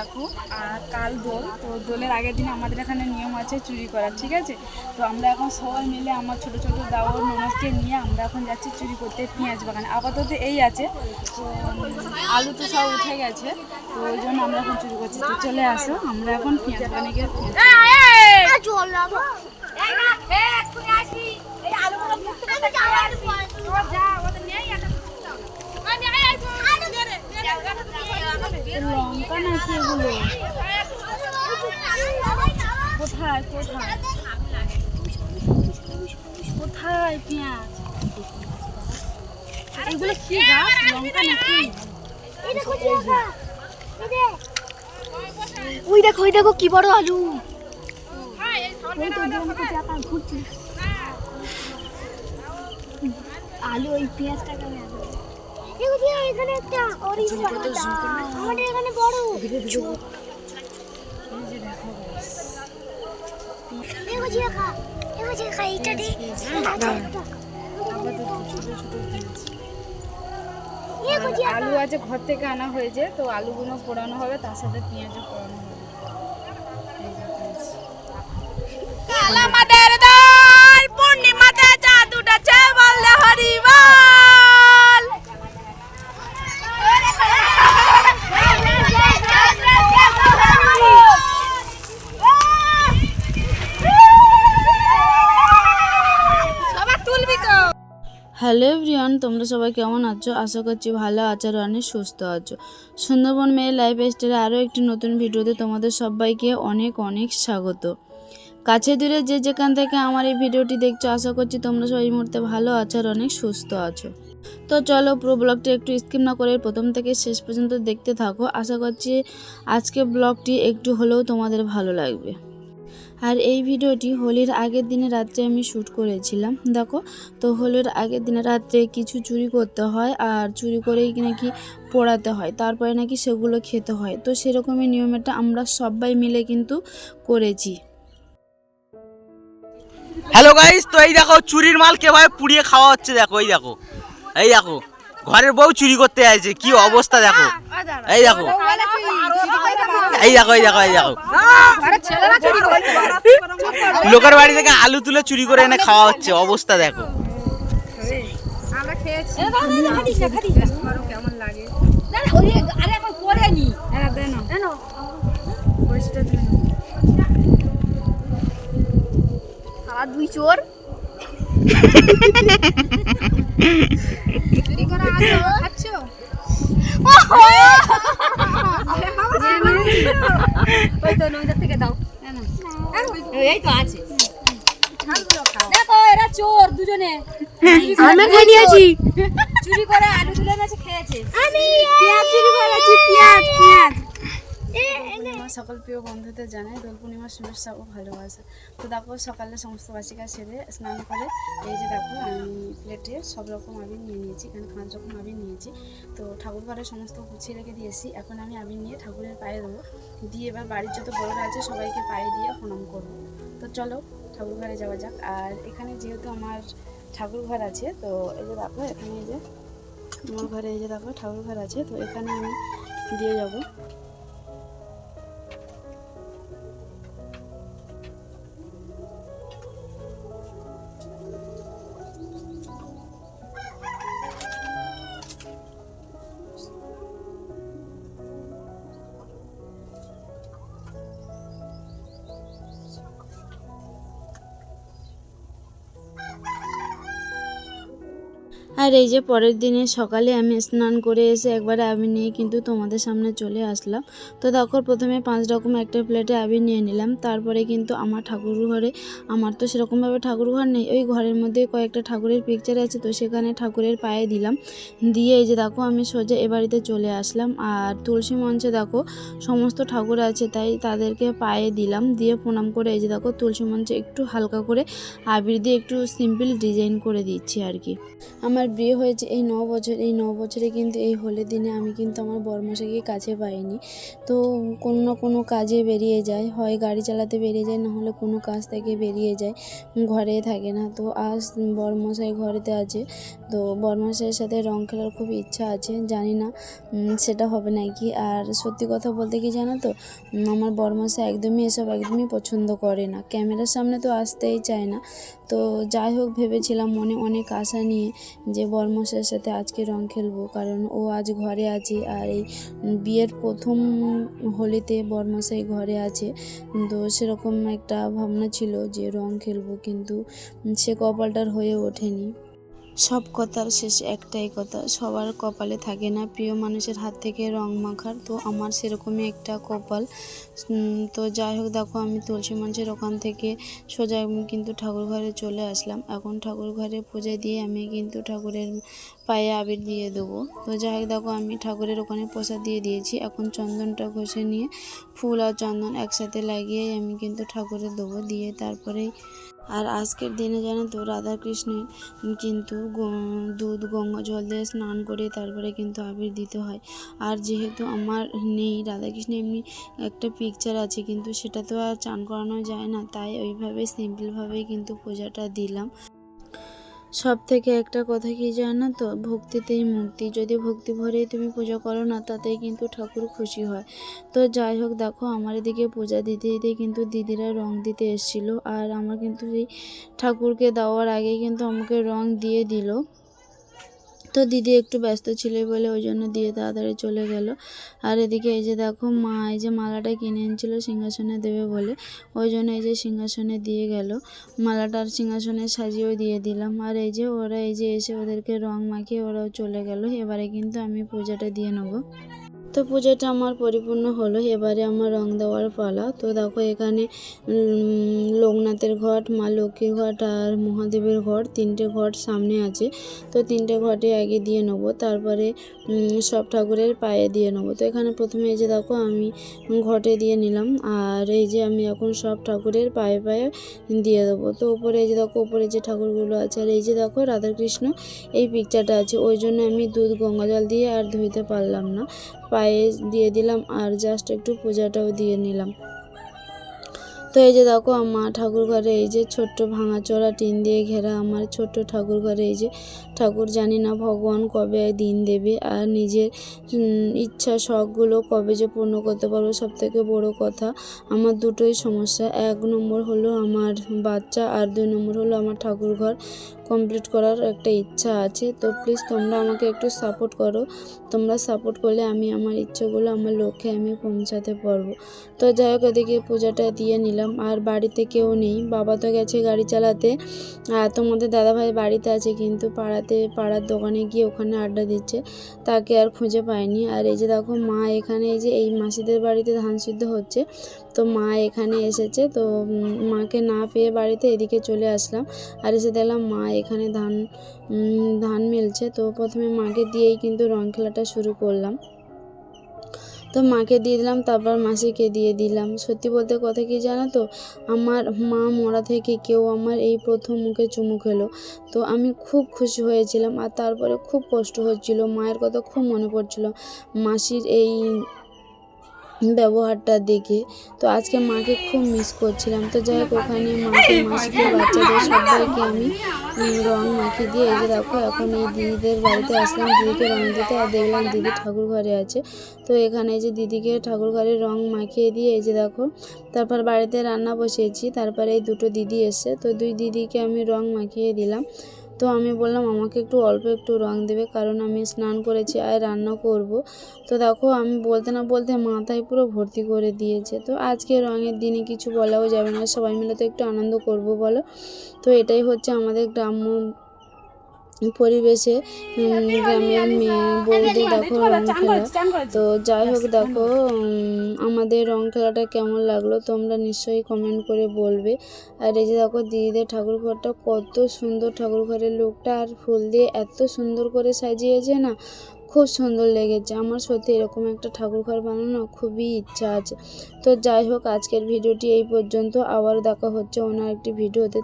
ঠাকুর আর কাল দোল তো দোলের আগের দিন আমাদের এখানে নিয়ম আছে চুরি করার ঠিক আছে তো আমরা এখন সবাই মিলে আমার ছোট ছোট দাওয়ার ননদকে নিয়ে আমরা এখন যাচ্ছি চুরি করতে পেঁয়াজ বাগানে আপাতত এই আছে তো আলু তো সব উঠে গেছে তো ওই জন্য আমরা এখন চুরি করছি তো চলে আসো আমরা এখন পেঁয়াজ বাগানে গিয়ে লঙ্কা নাকি এগুলো কোথায় কোথায়? কোথায় পেঁয়াজ? এগুলো কি গাছ? লঙ্কা নাকি? ওই দেখো ওই দেখো কি বড় আলু। আলু ওই পেঁয়াজটা কেন এখানে একটা আমাদের এখানে বড়। আলু আছে ঘর থেকে আনা হয়েছে তো আলুগুলো পোড়ানো হবে তার সাথে পেঁয়াজও পোড়ানো হবে। আমাদের দল পূর্ণিমাতে চাঁদ উঠেছে বললে এভরিওয়ান তোমরা সবাই কেমন আছো? আশা করছি ভালো আছো আর অনেক সুস্থ আছো। সুন্দরবন মেয়ে লাইফ স্টাইলে আরও একটি নতুন ভিডিওতে তোমাদের সবাইকে অনেক অনেক স্বাগত। কাছে দূরে যে যেখান থেকে আমার এই ভিডিওটি দেখছ, আশা করছি তোমরা সবাই মুহূর্তে ভালো আছো আর অনেক সুস্থ আছো। তো চলো পুরো ব্লগটি একটু স্কিপ না করে প্রথম থেকে শেষ পর্যন্ত দেখতে থাকো। আশা করছি আজকে ব্লগটি একটু হলেও তোমাদের ভালো লাগবে। আর এই ভিডিওটি হোলির আগের দিনে রাত্রে আমি শ্যুট করেছিলাম। দেখো তো হোলির আগের দিনে রাত্রে কিছু চুরি করতে হয় আর চুরি করেই নাকি পোড়াতে হয়। তারপরে নাকি সেগুলো খেতে হয়। তো সেরকমই নিয়মটা আমরা সবাই মিলে কিন্তু করেছি। হ্যালো গাইস তো এই দেখো চুরির মাল কীভাবে পুড়িয়ে খাওয়া হচ্ছে দেখো এই দেখো। এই দেখো ঘরের বউ চুরি করতে আছে কি অবস্থা দেখো। এই দেখো। এই দেখো এই দেখো এই দেখো লোকের বাড়ি থেকে আলু তুলে চুরি করে এনে খাওয়া হচ্ছে অবস্থা দেখো হ্যাঁ দুই চোর ওই তো নইদার থেকে দাও। এই তো আছে। দেখো এরা চোর দুজনে। আমি খেয়ে নিয়েছি। চুরি। করে আলু তুলে এনেছে খেয়েছে। আমি পেঁয়াজ চুরি করেছি পেঁয়াজ পেঁয়াজ পূর্ণিমা সকল প্রিয় বন্ধুদের জানাই দোল পূর্ণিমার শুভেচ্ছা ও ভালোবাসা। তো দেখো সকালে সমস্ত বাসিকা সেরে স্নান করে এই যে দেখো আমি প্লেটে সব রকম আবির নিয়ে নিয়েছি এখানে পাঁচ রকম আবির নিয়েছি। তো ঠাকুর ঘরে সমস্ত গুছিয়ে রেখে দিয়েছি এখন আমি আবির নিয়ে ঠাকুরের পায়ে দেবো। দিয়ে এবার বাড়ির যত বড়রা আছে সবাইকে পায়ে দিয়ে প্রণাম করব। তো চলো ঠাকুর ঘরে যাওয়া যাক। আর এখানে যেহেতু আমার ঠাকুর ঘর আছে তো এই যে দেখো এখানে এই যে আমার ঘরে এই যে দেখো ঠাকুর ঘর আছে। তো এখানে আমি দিয়ে যাব। আর এই যে পরের দিনে সকালে আমি স্নান করে এসে একবারে আবির নিয়ে কিন্তু তোমাদের সামনে চলে আসলাম। তো দেখো, প্রথমে পাঁচ রকম একটা প্লেটে আবির নিয়ে নিলাম। তারপরে কিন্তু আমার ঠাকুর ঘরে আমার তো সেরকমভাবে ঠাকুর ঘর নেই, ওই ঘরের মধ্যে কয়েকটা ঠাকুরের পিকচার আছে, তো সেখানে ঠাকুরের পায়ে দিলাম। দিয়ে এই যে দেখো, আমি সোজা এ বাড়িতে চলে আসলাম। আর তুলসী মঞ্চে দেখো, সমস্ত ঠাকুর আছে, তাই তাদেরকে পায়ে দিলাম। দিয়ে প্রণাম করে এই যে দেখো, তুলসী মঞ্চে একটু হালকা করে আবির দিয়ে একটু সিম্পল ডিজাইন করে দিচ্ছি আর কি। আমার বিয়ে হয়েছে, এই ন বছর, এই ন বছরে কিন্তু এই হোলির দিনে আমি কিন্তু আমার বরমশাইকে কাছে পাইনি। তো কোনো না কোনো কাজে বেরিয়ে যায়, হয় গাড়ি চালাতে বেরিয়ে যায়, না হলে কোনো কাজ থেকে বেরিয়ে যায়, ঘরে থাকে না। তো আজ বরমশাই ঘরেতে আছে, তো বরমশাইয়ের সাথে রং খেলার খুব ইচ্ছা আছে, জানি না সেটা হবে নাকি। আর সত্যি কথা বলতে কি জানো তো আমার বরমশাই একদমই এসব একদমই পছন্দ করে না। ক্যামেরার সামনে তো আসতেই চায় না। তো যাই হোক, ভেবেছিলাম মনে অনেক আশা নিয়ে যে বরমশাইয়ের সাথে আজকে রং খেলব, কারণ ও আজ ঘরে আছে আর এই বিয়ের প্রথম হোলিতে বরমশাই ঘরে আছে। তো সেরকম একটা ভাবনা ছিল যে রং খেলব, কিন্তু সে কপালটার হয়ে ওঠেনি। সব কথার শেষে একটাই কথা, সবার কপালে থাকে না। প্রিয় মানুষের হাত থেকে রং মাখার, তো আমার সেরকমই একটা কপাল। তো যাই হোক, দেখো, আমি তুলসী মঞ্চের ওখান থেকে সোজা কিন্তু ঠাকুর ঘরে চলে আসলাম। এখন ঠাকুর ঘরে পূজা দিয়ে আমি কিন্তু ঠাকুরের পায়ে আবির দিয়ে দেবো। তো যাই হোক, দেখো, আমি ঠাকুরের ওখানে প্রসাদ দিয়ে দিয়েছি। এখন চন্দনটা ঘষে নিয়ে ফুল আর চন্দন একসাথে লাগিয়ে আমি কিন্তু ঠাকুরে দেবো। দিয়ে তারপরেই আর আজকের দিনে জানো তো রাধাকৃষ্ণের কিন্তু দুধ, গঙ্গা জল দিয়ে স্নান করে তারপরে কিন্তু আবির দিতে হয়। আর যেহেতু আমার নেই, রাধাকৃষ্ণ এমনি একটা পিকচার আছে, কিন্তু সেটা তো আর চান করানো যায় না, তাই ওইভাবে সিম্পলভাবেই কিন্তু পূজাটা দিলাম। সব থেকে একটা কথা কি জানো তো? ভক্তিতেই মুক্তি। যদি ভক্তি ভরেই তুমি পুজো করো না, তাতেই কিন্তু ঠাকুর খুশি হয়। তো যাই হোক, দেখো আমার এদিকে পূজা দিতে দিতে কিন্তু দিদিরা রং দিতে এসেছিল। আর আমার কিন্তু এই ঠাকুরকে দেওয়ার আগে কিন্তু আমাকে রং দিয়ে দিল। তো দিদি একটু ব্যস্ত ছিল বলে ওই জন্য দিয়ে তাড়াতাড়ি চলে গেল। আর এদিকে এই যে দেখো মা, এই যে মালাটা কিনে এনেছিল সিংহাসনে দেবে বলে, ওই জন্য এই যে সিংহাসনে দিয়ে গেল। মালাটার সিংহাসনে সাজিয়েও দিয়ে দিলাম। আর এই যে ওরা এই যে এসে ওদেরকে রং মাখিয়ে ওরাও চলে গেল। এবারে কিন্তু আমি পূজাটা দিয়ে নেব। তো পুজোটা আমার পরিপূর্ণ হলো। এবারে আমার রং দেওয়ার পালা। তো দেখো এখানে লোকনাথের ঘট, মা লক্ষ্মীর ঘট আর মহাদেবের ঘট তিনটে ঘট সামনে আছে। তো তিনটে ঘটে আগে দিয়ে নেব, তারপরে সব ঠাকুরের পায়ে দিয়ে নেব। তো এখানে প্রথমে এই যে দেখো আমি ঘটে দিয়ে নিলাম আর এই যে আমি এখন সব ঠাকুরের পায়ে পায়ে দিয়ে দেবো। তো ওপরে এই যে দেখো, উপরে যে ঠাকুরগুলো আছে আর এই যে দেখো রাধাকৃষ্ণ এই পিকচারটা আছে। ওই জন্য আমি দুধ গঙ্গা জল দিয়ে আর ধুইতে পারলাম না। পায়ে দিয়ে দিলাম আর জাস্ট একটু পূজাটাও দিয়ে নিলাম। তো এই যে দেখো আমার ঠাকুর ঘরে এই যে ছোট্ট ভাঙাচোরা টিন দিয়ে ঘেরা আমার ছোট্ট ঠাকুর ঘরে এই যে ঠাকুর জানি না ভগবান কবে দিন দেবে আর নিজের ইচ্ছা শখগুলো কবে যে পূর্ণ করতে পারব সব থেকে বড় কথা আমার দুটোই সমস্যা। এক নম্বর হলো আমার বাচ্চা আর দুই নম্বর হলো আমার ঠাকুর ঘর। কমপ্লিট করার একটা ইচ্ছা আছে, তো প্লিজ তোমরা আমাকে একটু সাপোর্ট করো। তোমরা সাপোর্ট করলে আমি আমার ইচ্ছেগুলো আমার লক্ষ্যে আমি পৌঁছাতে পারব। তো যাই হোক, এদিকে পূজাটা দিয়ে নিলাম। আর বাড়িতে কেউ নেই। বাবা তো গেছে গাড়ি চালাতে। আর তোমাদের দাদাভাই বাড়িতে আছে, কিন্তু পাড়াতে, পাড়ার দোকানে গিয়ে ওখানে আড্ডা দিচ্ছে। তাকে আর খুঁজে পাইনি। আর এই যে দেখো, মা এখানে এই যে এই মাসিদের বাড়িতে ধান সিদ্ধ হচ্ছে। তো মা এখানে এসেছে। তো মাকে না পেয়ে বাড়িতে এদিকে চলে আসলাম। আর এসে দেখলাম মা এখানে ধান ধান মেলছে। তো প্রথমে মাকে দিয়েই কিন্তু রং খেলাটা শুরু করলাম। তো মাকে দিয়ে দিলাম, তারপর মাসিকে দিয়ে দিলাম। সত্যি বলতে কথা কি জানো তো? আমার মা মরা থেকে কেউ আমার এই প্রথম মুখে চুমু খেলো। তো আমি খুব খুশি হয়েছিলাম আর তারপরে খুব কষ্ট হচ্ছিল। মায়ের কথা খুব মনে পড়ছিল। মাসির এই ব্যবহারটা দেখে। তো আজকে মাকে খুব মিস করছিলাম। তো যাই হোক, ওখানে মাকে, মাসিকে, বাচ্চাদের সবাইকে আমি রং মাখিয়ে দিয়ে, এই যে দেখো, এখন এই দিদিদের বাড়িতে আসলাম। দিদিকে রং দিতে, আর দেখলাম দিদি ঠাকুর ঘরে আছে। তো এখানে যে দিদিকে ঠাকুর ঘরে রং মাখিয়ে দিয়ে, এই যে দেখো, তারপর বাড়িতে রান্না বসিয়েছি। তারপরে এই দুটো দিদি এসে তো দুই দিদিকে আমি রং মাখিয়ে দিলাম। তো আমি বললাম, আমাকে একটু অল্প একটু রং দেবে, কারণ আমি স্নান করেছি আর রান্না করব। তো দেখো, আমি বলতে না বলতে মাথায় পুরো ভর্তি করে দিয়েছে। তো আজকে রঙের দিনে কিছু বলাও যাবে না, সবাই মিলে তো একটু আনন্দ করব, বলো? তো এটাই হচ্ছে আমাদের গ্রাম্য পরিবেশে গ্রামের মেয়ে বৌদি দেখো রং খেলা। তো যাই হোক দেখো আমাদের রং খেলাটা কেমন লাগল তোমরা নিশ্চয়ই কমেন্ট করে বলবে। আর এই যে দেখো দিদিদের ঠাকুর ঘরটা কত সুন্দর ঠাকুর ঘরের লোকটা আর ফুল দিয়ে এত সুন্দর করে সাজিয়েছে না খুব সুন্দর লেগেছে। আমার সত্যি এরকম একটা ঠাকুর ঘর বানানো খুবই ইচ্ছা আছে। তো যাই হোক আজকের ভিডিওটি এই পর্যন্ত আবার দেখা হচ্ছে অন্য একটি ভিডিওতে।